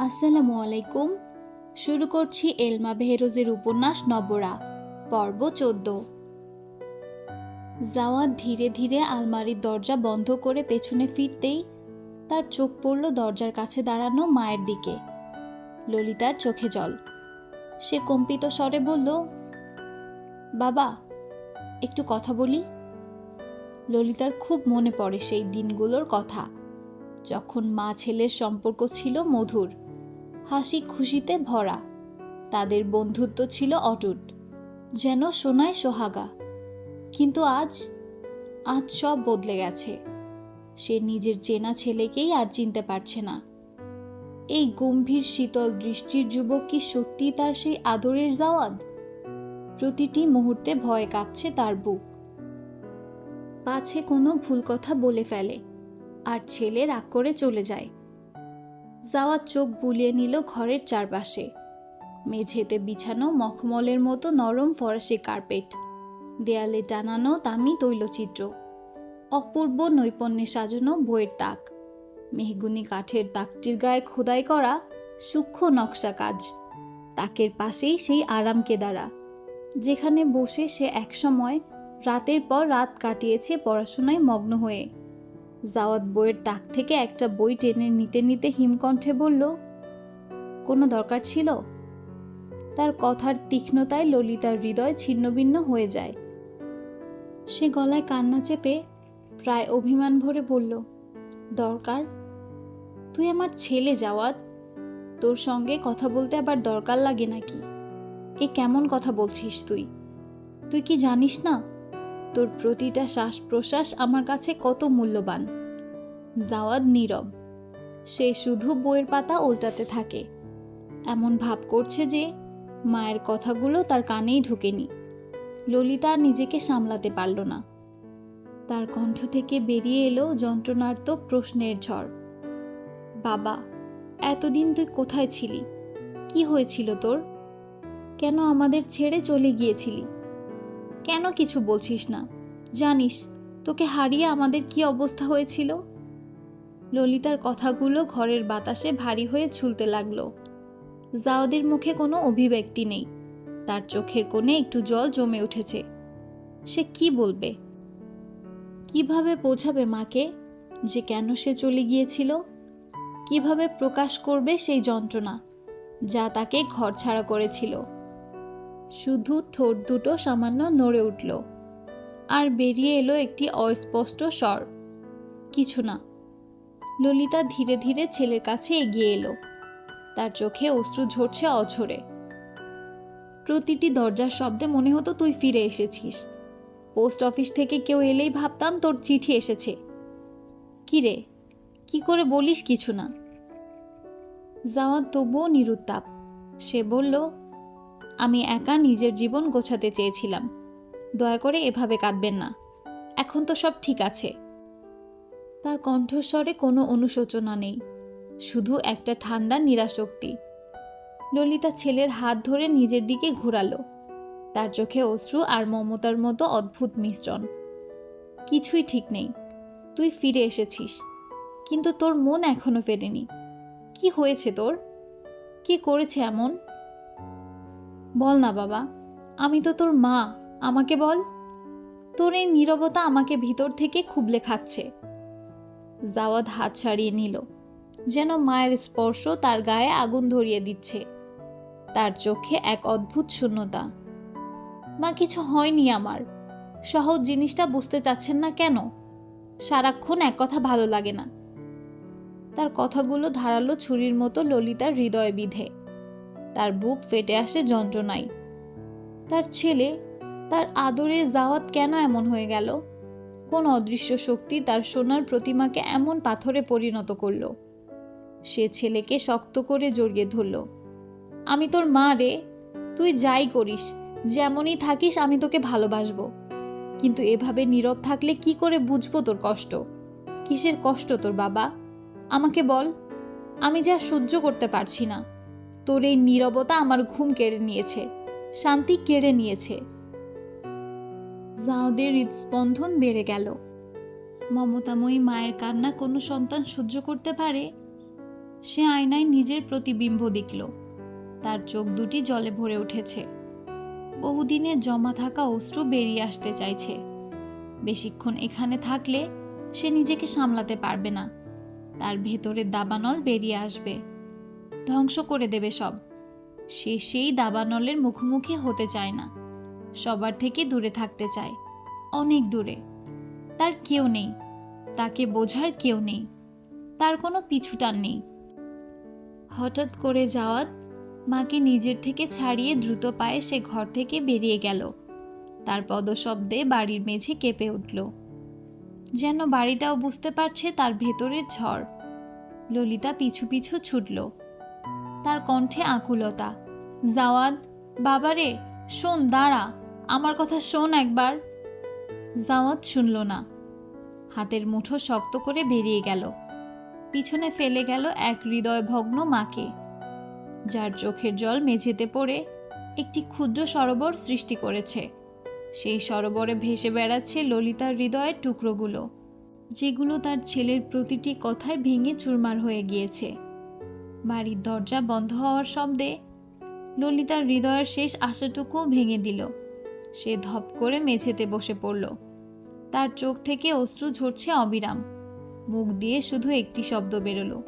আসসালামু আলাইকুম। শুরু করছি এলমা বেহরোজের উপন্যাস নবরা, পর্ব চোদ্দ। জাওয়াদ ধীরে ধীরে আলমারির দরজা বন্ধ করে পেছনে ফিরতেই তার চোখ পড়ল দরজার কাছে দাঁড়ানো মায়ের দিকে। ললিতার চোখে জল। সে কম্পিত স্বরে বলল, বাবা, একটু কথা বলি? ললিতার খুব মনে পড়ে সেই দিনগুলোর কথা। যখন মা ছেলের সম্পর্ক ছিল মধুর হাসি খুশিতে ভরা। তাদের বন্ধুত্ব ছিল অটুট, যেন সোনায় সোহাগা। কিন্তু আজ আজ সব বদলে গেছে। সে নিজের চেনা ছেলেকেই আর চিনতে পারছে না। এই গম্ভীর শীতল দৃষ্টির যুবক কি সত্যি তার সেই আদরের জাওয়াদ প্রতিটি মুহূর্তে ভয় কাঁপছে তার বুক। পাছে কোনো ভুল কথা বলে ফেলে, আর ছেলে রাগ করে চলে যায়। জাওয়াদ চোখ বুলিয়ে নিল ঘরের চারপাশে। মেঝেতে বিছানো মখমলের মতো নরম ফরাসি কার্পেট। দেয়ালে টানানো দামি তৈলচিত্র। অপূর্ব নৈপুণ্যে সাজানো বইয়ের তাক। মেহগুনি কাঠের তাকটির গায়ে খোদাই করা সূক্ষ্ম নকশা কাজ। তাকের পাশেই সেই আরাম কেদারা, যেখানে বসে সে একসময় রাতের পর রাত কাটিয়েছে পড়াশোনায় মগ্ন হয়ে। জাওয়াত বইয়ের তাক থেকে একটা বই টেনে নিতে নিতে হিমকণ্ঠে বলল, কোনো দরকার ছিল? তার কথার তীক্ষ্ণতায় ললিতার হৃদয় ছিন্নভিন্ন হয়ে যায়। সে গলায় কান্না চেপে প্রায় অভিমান ভরে বলল, দরকার? তুই আমার ছেলে, যাওয়াত। তোর সঙ্গে কথা বলতে আবার দরকার লাগে নাকি? এ কেমন কথা বলছিস তুই? তুই কি জানিস না? তোর প্রতিটা শ্বাস প্রশ্বাস আমার কাছে কত মূল্যবান। জাওয়াদ নীরব। সে শুধু বইয়ের পাতা উল্টাতে থাকে। এমন ভাব করছে যে, মায়ের কথাগুলো তার কানেই ঢোকেনি। ললিতা নিজেকে সামলাতে পারল না। তার কণ্ঠ থেকে বেরিয়ে এলো যন্ত্রণার্ত প্রশ্নের ঝড়। বাবা, এতদিন তুই কোথায় ছিলি? কি হয়েছিল তোর? কেন আমাদের ছেড়ে চলে গিয়েছিলি? কেন কিছু বলছিস না? জানিস, তোকে হারিয়ে আমাদের কি অবস্থা হয়েছিল? ললিতার কথাগুলো ঘরের বাতাসে ভারী হয়ে ঝুলতে লাগল। জাওদের মুখে কোনো অভিব্যক্তি নেই। তার চোখের কোণে একটু জল জমে উঠেছে। সে কি বলবে? কীভাবে বোঝাবে মাকে যে কেন সে চলে গিয়েছিল? কীভাবে প্রকাশ করবে সেই যন্ত্রণা যা তাকে ঘর ছাড়া করেছিল? শুধু ঠোঁট দুটো সামান্য নড়ে উঠল। আর বেরিয়ে এলো একটি অস্পষ্ট স্বর। কিছু না। ললিতা ধীরে ধীরে ছেলের কাছে এগিয়ে এলো। তার চোখে অশ্রু ঝরছে অঝরে। প্রতিটি দরজার শব্দে মনে হতো তুই ফিরে এসেছিস। পোস্ট অফিস থেকে কেউ এলেই ভাবতাম তোর চিঠি এসেছে। কি রে কি করে বলিস কিছু না। যাওয়া তবুও নিরুত্তাপ। সে বলল আমি একা নিজের জীবন গোছাতে চেয়েছিলাম। দয়া করে এভাবে কাঁদবেন না। এখন তো সব ঠিক আছে। তার কণ্ঠস্বরে কোনো অনুশোচনা নেই। শুধু একটা ঠান্ডা নিরাশক্তি। ললিতা ছেলের হাত ধরে নিজের দিকে ঘোরালো। তার চোখে অশ্রু আর মমতার মতো অদ্ভুত মিশ্রণ। কিছুই ঠিক নেই। তুই ফিরে এসেছিস। কিন্তু তোর মন এখনও ফেরেনি। কি হয়েছে তোর? কি করেছে এমন? বল না বাবা, আমি তো তোর মা, আমাকে বল। তোর এই নীরবতা আমাকে ভিতর থেকে খুবলে খাচ্ছে। জাওয়াদ হাত ছাড়িয়ে নিল, যেন মায়ের স্পর্শ তার গায়ে আগুন ধরিয়ে দিচ্ছে। তার চোখে এক অদ্ভুত শূন্যতা। মা, কিছু হয়নি আমার। সহজ জিনিসটা বুঝতে চাচ্ছেন না কেন? সারাক্ষণ এক কথা ভালো লাগে না। তার কথাগুলো ধারালো ছুরির মতো ললিতার হৃদয়ে বিধে। তার বুক ফেটে আসে যন্ত্রণায়। তার ছেলে, তার আদরে জাওয়াত কেন এমন হয়ে গেল? কোন অদৃশ্য শক্তি তার সোনার প্রতিমাকে এমন পাথরে পরিণত করল? সে ছেলেকে শক্ত করে জড়িয়ে ধরল। আমি তোর মা রে, তুই যাই করিস, যেমনই থাকিস আমি তোকে ভালোবাসবো। কিন্তু এভাবে নীরব থাকলে কি করে বুঝব তোর কষ্ট? কিসের কষ্ট তোর বাবা? আমাকে বল, আমি যা সহ্য করতে পারছি না। তোর এই নীরবতা আমার ঘুম কেড়ে নিয়েছে, শান্তি কেড়ে নিয়েছে। জাওদের হৃদস্পন্দন বেড়ে গেল। মমতাময়ী মায়ের কান্না কোনো সন্তান সহ্য করতে পারে? সে আয়নায় নিজের প্রতিবিম্ব দেখল। তার চোখ দুটি জলে ভরে উঠেছে। বহুদিনে জমা থাকা অশ্রু বেরিয়ে আসতে চাইছে। বেশিক্ষণ এখানে থাকলে সে নিজেকে সামলাতে পারবে না। তার ভেতরের দাবানল বেরিয়ে আসবে। ধ্বংস করে দেবে সব। সে সেই দাবানলের মুখোমুখি হতে চায় না। সবার থেকে দূরে থাকতে চায়। অনেক দূরে। তার কেউ নেই। তাকে বোঝার কেউ নেই। তার কোনো পিছুটান নেই। হঠাৎ করে যাওয়াত মাকে নিজের থেকে ছাড়িয়ে দ্রুত পায়ে সে ঘর থেকে বেরিয়ে গেল। তার পদশব্দে বাড়ির মেঝে কেঁপে উঠল। যেন বাড়িটাও বুঝতে পারছে তার ভেতরের ঝড়। ললিতা পিছু পিছু ছুটল। তার কণ্ঠে আকুলতা। জাওয়াদ, বাবারে, শোন, দাঁড়া, আমার কথা শোন একবার। জাওয়াদ শুনল না। হাতের মুঠো শক্ত করে বেরিয়ে গেল। পিছনে ফেলে গেল এক হৃদয় ভগ্ন মাকে। যার চোখের জল মেঝেতে পড়ে একটি ক্ষুদ্র সরোবর সৃষ্টি করেছে। সেই সরোবরে ভেসে বেড়াচ্ছে ললিতার হৃদয়ের টুকরোগুলো, যেগুলো তার ছেলের প্রতিটি কথায় ভেঙে চুরমার হয়ে গিয়েছে। বাড়ির দরজা বন্ধ হওয়ার শব্দে ললিতার হৃদয়ের শেষ আশাটুকুও ভেঙে দিল। সে ধপ করে মেঝেতে বসে পড়ল। তার চোখ থেকে অশ্রু ঝরছে অবিরাম। মুখ দিয়ে শুধু একটি শব্দ বেরোলো।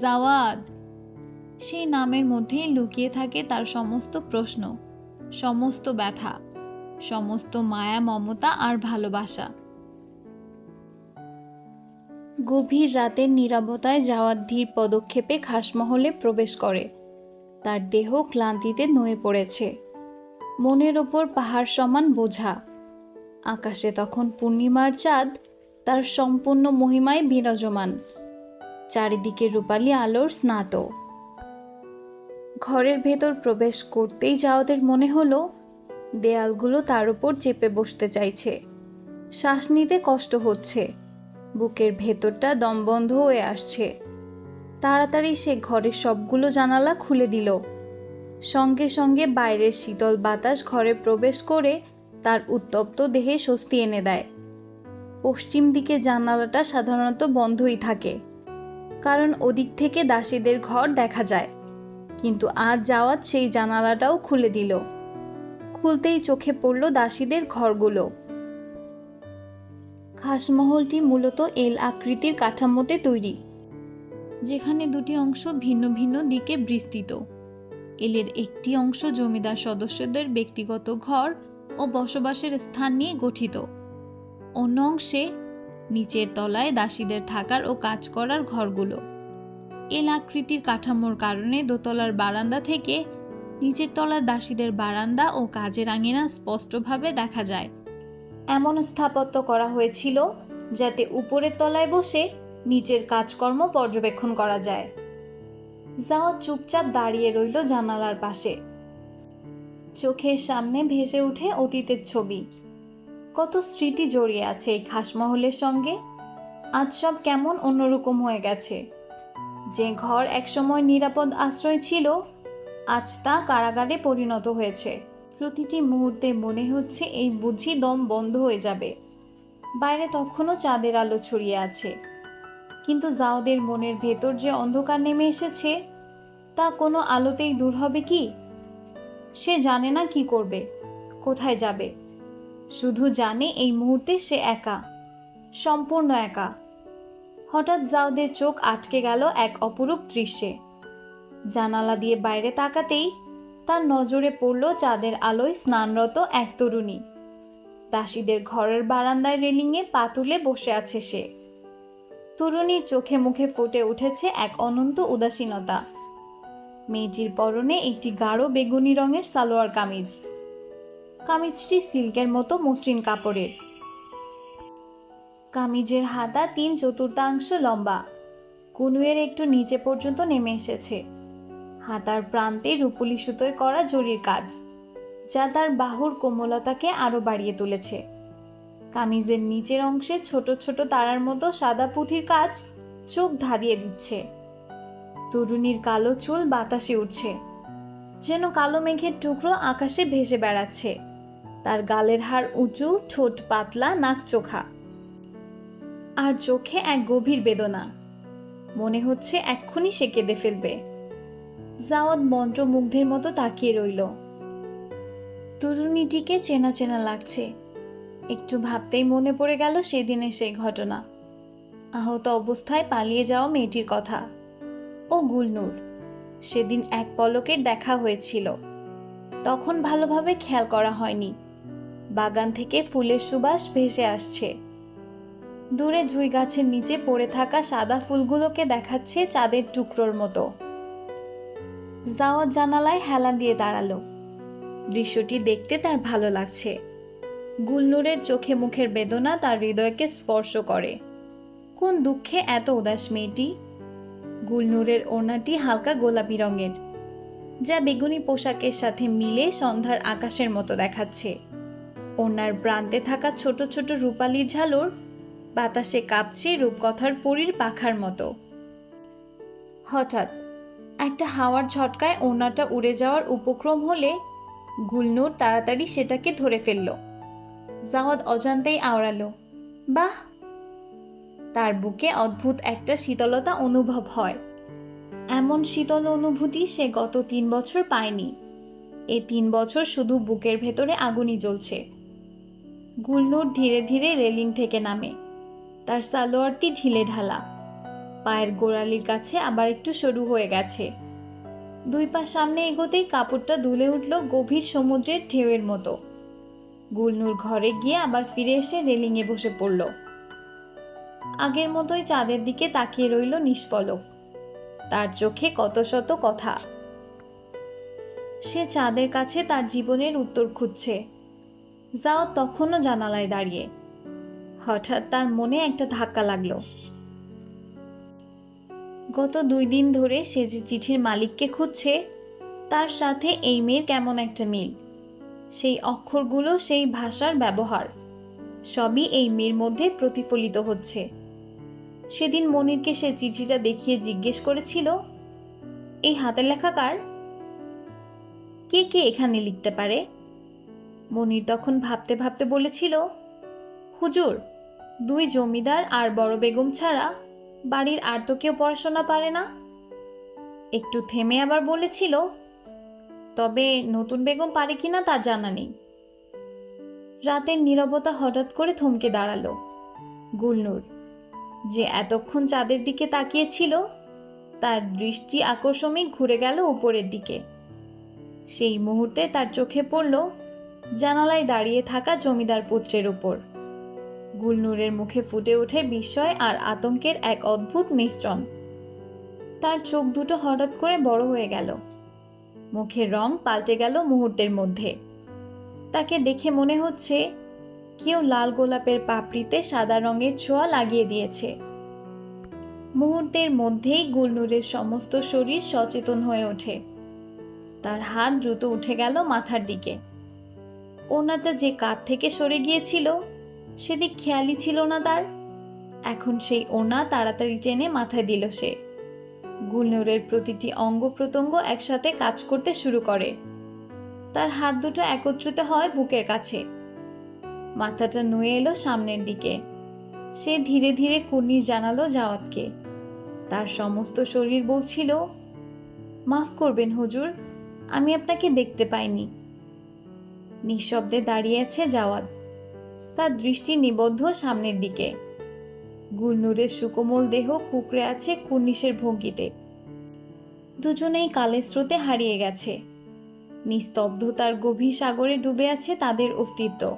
জাওয়াদ! সেই নামের মধ্যেই লুকিয়ে থাকে তার সমস্ত প্রশ্ন, সমস্ত ব্যথা, সমস্ত মায়া, মমতা আর ভালোবাসা। গভীর রাতের নীরবতায় যাওয়ার ধীর পদক্ষেপে খাসমহলে প্রবেশ করে। তার দেহ ক্লান্তিতে নুয়ে পড়েছে। মনের ওপর পাহাড় সমান বোঝা। আকাশে তখন পূর্ণিমার চাঁদ, তার সম্পূর্ণ মহিমায় বিরাজমান। চারিদিকে রূপালী আলোর স্নাত। ঘরের ভেতর প্রবেশ করতেই যাওয়াদের মনে হলো, দেয়ালগুলো তার উপর চেপে বসতে চাইছে। শ্বাস নিতে কষ্ট হচ্ছে। বুকের ভেতরটা দমবন্ধ হয়ে আসছে। তাড়াতাড়ি সে ঘরের সবগুলো জানালা খুলে দিল। সঙ্গে সঙ্গে বাইরের শীতল বাতাস ঘরে প্রবেশ করে তার উত্তপ্ত দেহে স্বস্তি এনে দেয়। পশ্চিম দিকে জানালাটা সাধারণত বন্ধই থাকে, কারণ ওদিক থেকে দাসীদের ঘর দেখা যায়। কিন্তু আজ যাওয়াত সেই জানালাটাও খুলে দিল। খুলতেই চোখে পড়ল দাসীদের ঘরগুলো। খাসমহলটি মূলত এল আকৃতির কাঠামোতে তৈরি, যেখানে দুটি অংশ ভিন্ন ভিন্ন দিকে বিস্তৃত। এলের একটি অংশ জমিদার সদস্যদের ব্যক্তিগত ঘর ও বসবাসের স্থান নিয়ে গঠিত। অন্য অংশে নিচের তলায় দাসীদের থাকার ও কাজ করার ঘরগুলো। এল আকৃতির কাঠামোর কারণে দোতলার বারান্দা থেকে নিচের তলার দাসীদের বারান্দা ও কাজের আঙিনা স্পষ্টভাবে দেখা যায়। এমন স্থাপত্য করা হয়েছিল যাতে উপরের তলায় বসে নিচের কাজকর্ম পর্যবেক্ষণ করা যায়। যাওয়া চুপচাপ দাঁড়িয়ে রইল জানালার পাশে। চোখের সামনে ভেসে উঠে অতীতের ছবি। কত স্মৃতি জড়িয়ে আছে এই খাসমহলের সঙ্গে। আজ সব কেমন অন্যরকম হয়ে গেছে। যে ঘর একসময় নিরাপদ আশ্রয় ছিল, আজ তা কারাগারে পরিণত হয়েছে। প্রতিটি মুহূর্তে মনে হচ্ছে এই বুঝি দম বন্ধ হয়ে যাবে। বাইরে তখনও চাঁদের আলো ছড়িয়ে আছে। কিন্তু জাওদের মনের ভেতর যে অন্ধকার নেমে এসেছে, তা কোনো আলোতেই দূর হবে কি? সে জানে না কি করবে, কোথায় যাবে। শুধু জানে এই মুহূর্তে সে একা, সম্পূর্ণ একা। হঠাৎ জাওদের চোখ আটকে গেল এক অপরূপ দৃশ্যে। জানালা দিয়ে বাইরে তাকাতেই তার নজরে পড়ল চাঁদের আলোয় স্নানরত এক তরুণী। দাসীদের ঘরের বারান্দায় রেলিংয়ে পা তুলে বসে আছে সে। তরুণীর চোখে মুখে ফুটে উঠেছে এক অনন্ত উদাসীনতা। মেয়েটির পরনে একটি গাঢ় বেগুনি রঙের সালোয়ার কামিজ। কামিজটি সিল্কের মতো মসৃণ কাপড়ের। কামিজের হাতা তিন চতুর্থাংশ লম্বা। কুনুয়ের একটু নিচে পর্যন্ত নেমে এসেছে। হাতার প্রান্তে রূপলি সুতোয় করা জরির কাজ, যা তার বাহুর কোমলতাকে আরও বাড়িয়ে তুলেছে। কামিজের নিচের অংশে ছোট ছোট তারার মতো সাদা পুঁথির কাজ চোখ ধাঁধিয়ে দিচ্ছে। তরুণীর কালো চুল বাতাসে উঠছে যেন কালো মেঘের টুকরো আকাশে ভেসে বেড়াচ্ছে। তার গালের হাড় উঁচু, ঠোঁট পাতলা, নাক চোখা। আর চোখে এক গভীর বেদনা। মনে হচ্ছে এক্ষুনি সে কেঁদে ফেলবে। জাওয়াদ মন্ত্রমুগ্ধের মতো তাকিয়ে রইল। তরুণীটিকে চেনা চেনা লাগছে। একটু ভাবতেই মনে পড়ে গেল সেদিনের সেই ঘটনা। আহত অবস্থায় পালিয়ে যাওয়া মেয়েটির কথা। ও গুলনুর। সেদিন এক পলকের দেখা হয়েছিল। তখন ভালোভাবে খেয়াল করা হয়নি। বাগান থেকে ফুলের সুবাস ভেসে আসছে। দূরে জুই গাছের নিচে পড়ে থাকা সাদা ফুলগুলোকে দেখাচ্ছে চাঁদের টুকরোর মতো। জাওয়াত জানালায় হেলান দিয়ে দাঁড়াল। দৃশ্যটি দেখতে তার ভালো লাগছে। গুলনুরের চোখে মুখের বেদনা তার হৃদয়কে স্পর্শ করে। কোন দুঃখে এত উদাস মেয়েটি? গুলনুরের ওড়নাটি হালকা গোলাপি রঙের, যা বেগুনি পোশাকের সাথে মিলে সন্ধ্যার আকাশের মতো দেখাচ্ছে। ওড়নার প্রান্তে থাকা ছোট ছোট রূপালির ঝালর বাতাসে কাঁপছে রূপকথার পরীর পাখার মতো। হঠাৎ একটা হাওয়ার ঝটকায় ওড়নাটা উড়ে যাওয়ার উপক্রম হলে গুলনুর তাড়াতাড়ি সেটাকে ধরে ফেলল। জাওয়াদ অজান্তেই আওড়ালো, বাহ! তার বুকে অদ্ভুত একটা শীতলতা অনুভব হয়। এমন শীতল অনুভূতি সে গত তিন বছর পায়নি। এ তিন বছর শুধু বুকের ভেতরে আগুনই জ্বলছে। গুলনুর ধীরে ধীরে রেলিং থেকে নামে। তার সালোয়ারটি ঢিলে ঢালা। পায়ের গোড়ালির কাছে আবার একটু সরু হয়ে গেছে। দুই পা সামনে এগোতেই কাপড়টা দুলে উঠল গভীর সমুদ্রের ঢেউয়ের মতো। গুলনুর ঘরে গিয়ে আবার ফিরে এসে রেলিংয়ে বসে পড়ল। আগের মতোই চাঁদের দিকে তাকিয়ে রইল নিষ্পলক। তার চোখে কত শত কথা। সে চাঁদের কাছে তার জীবনের উত্তর খুঁজছে। যাও তখনও জানালায় দাঁড়িয়ে। হঠাৎ তার মনে একটা ধাক্কা লাগল। গত দুই দিন ধরে সে যে চিঠির মালিককে খুঁজছে, তার সাথে এই মেয়ের কেমন একটা মিল? সেই অক্ষরগুলো, সেই ভাষার ব্যবহার, সবই এই মেয়ের মধ্যে প্রতিফলিত হচ্ছে। সেদিন মনিরকে সে চিঠিটা দেখিয়ে জিজ্ঞেস করেছিল, এই হাতের লেখা কার? কে কে এখানে লিখতে পারে? মনির তখন ভাবতে ভাবতে বলেছিল, হুজুর, দুই জমিদার আর বড় বেগম ছাড়া বাড়ির আর তো কেউ পড়াশোনা পারে না। একটু থেমে আবার বলেছিল, তবে নতুন বেগম পারে কিনা তার জানা নেই। রাতের নীরবতা হঠাৎ করে থমকে দাঁড়াল গুলনুর। যে এতক্ষণ চাঁদের দিকে তাকিয়েছিল, তার দৃষ্টি আকর্ষণিক ঘুরে গেল উপরের দিকে। সেই মুহূর্তে তার চোখে পড়ল জানালায় দাঁড়িয়ে থাকা জমিদার পুত্রের উপর। গুলনুরের মুখে ফুটে ওঠে বিস্ময় আর আতঙ্কের এক অদ্ভুত মিশ্রণ। তার চোখ দুটো হঠাৎ করে বড় হয়ে গেল। মুখের রং পাল্টে গেল মুহূর্তের মধ্যে। তাকে দেখে মনে হচ্ছে কেউ লাল গোলাপের পাপড়িতে সাদা রঙের ছোঁয়া লাগিয়ে দিয়েছে। মুহূর্তের মধ্যেই গুলনুরের সমস্ত শরীর সচেতন হয়ে ওঠে। তার হাত দ্রুত উঠে গেল মাথার দিকে। ওনাটা যে কাত থেকে সরে গিয়েছিল সেদিক খেয়ালই ছিল না তার। এখন সেই ওনা তাড়াতাড়ি টেনে মাথায় দিল সে। গুলনুরের প্রতিটি অঙ্গ প্রত্যঙ্গ একসাথে কাজ করতে শুরু করে। তার হাত দুটো একত্রিত হয় বুকের কাছে। মাথাটা নুয়ে এলো সামনের দিকে। সে ধীরে ধীরে কুর্নিশ জানালো জাওয়াতকে। তার সমস্ত শরীর বলছিল, মাফ করবেন হুজুর, আমি আপনাকে দেখতে পাইনি। নিঃশব্দে দাঁড়িয়ে আছে জাওয়াত। তার দৃষ্টি নিবদ্ধ সামনের দিকে। গুলনুরের সুকোমল দেহ কুকড়ে আছে কুর্নিশের ভঙ্গিতে। দুজনেই কালের স্রোতে হারিয়ে গেছে। নিস্তব্ধতার গভীর সাগরে ডুবে আছে তাদের অস্তিত্ব।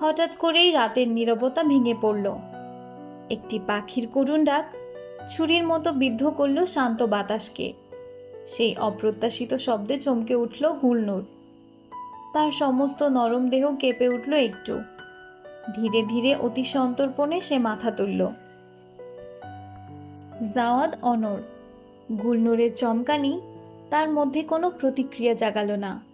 হঠাৎ করেই রাতের নীরবতা ভেঙে পড়ল। একটি পাখির করুণ ডাক ছুরির মতো বিদ্ধ করল শান্ত বাতাসকে। সেই অপ্রত্যাশিত শব্দে চমকে উঠল গুলনুর তার সমস্ত নরম দেহ কেঁপে উঠল একটু। ধীরে ধীরে অতি সন্তর্পণে সে মাথা তুলল। জাওয়াদ অনর গুলনুরের চমকানি তার মধ্যে কোনো প্রতিক্রিয়া জাগালো না।